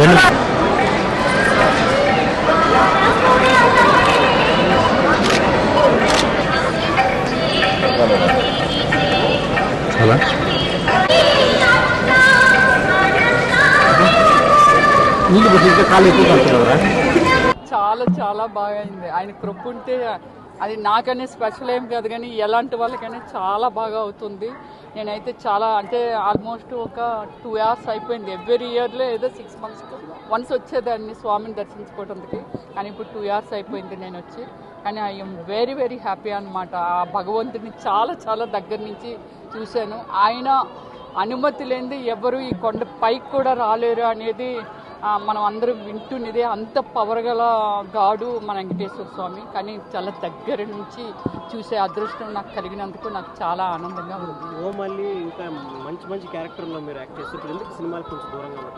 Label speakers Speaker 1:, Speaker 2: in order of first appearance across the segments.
Speaker 1: అలా నీళ్ళు కాలు ఎక్కువ
Speaker 2: చాలా చాలా బాగా అయింది ఆయన కృప ఉంటే అది నాకనే స్పెషల్ ఏం కాదు కానీ ఎలాంటి వాళ్ళకైనా చాలా బాగా అవుతుంది. నేనైతే చాలా అంటే ఆల్మోస్ట్ ఒక టూ అవర్స్ అయిపోయింది. ఎవ్రీ ఇయర్లో ఏదో సిక్స్ మంత్స్ వన్స్ వచ్చేదాన్ని స్వామిని దర్శించుకోవడానికి కానీ ఇప్పుడు టూ ఇయర్స్ అయిపోయింది నేను వచ్చి కానీ ఐఎమ్ వెరీ వెరీ హ్యాపీ అనమాట ఆ భగవంతుని చాలా చాలా దగ్గర నుంచి చూశాను. ఆయన అనుమతి లేనిది ఎవరు ఈ కొండ పైకి కూడా రాలేరు అనేది మనం అందరం వింటున్నదే అంత పవర్ గల గాడు మన వెంకటేశ్వర స్వామి. కానీ చాలా దగ్గర నుంచి చూసే అదృష్టం నాకు కలిగినందుకు నాకు చాలా ఆనందంగా ఉంది.
Speaker 3: ఓ మళ్ళీ ఇంకా మంచి మంచి క్యారెక్టర్లో మీరు యాక్ట్ చేస్తుంటారు ఎందుకు సినిమాలు కొంచెం దూరంగా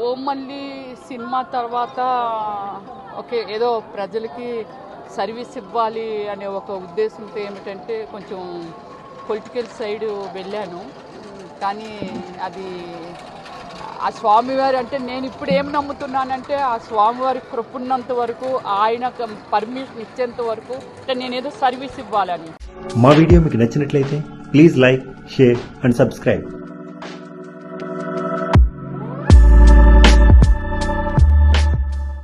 Speaker 2: ఓ మళ్ళీ సినిమా తర్వాత ఓకే ఏదో ప్రజలకి సర్వీస్ ఇవ్వాలి అనే ఒక ఉద్దేశంతో ఏమిటంటే కొంచెం పొలిటికల్ సైడ్ వెళ్ళాను. కానీ అది ఆ స్వామివారి అంటే నేను ఇప్పుడు ఏం నమ్ముతున్నానంటే ఆ స్వామివారి కృప ఉన్నంత వరకు ఆయన పర్మిషన్ ఇచ్చేంత వరకు అంటే నేనేదో సర్వీస్ ఇవ్వాలని.
Speaker 4: మా వీడియో మీకు నచ్చినట్లయితే please like share and subscribe.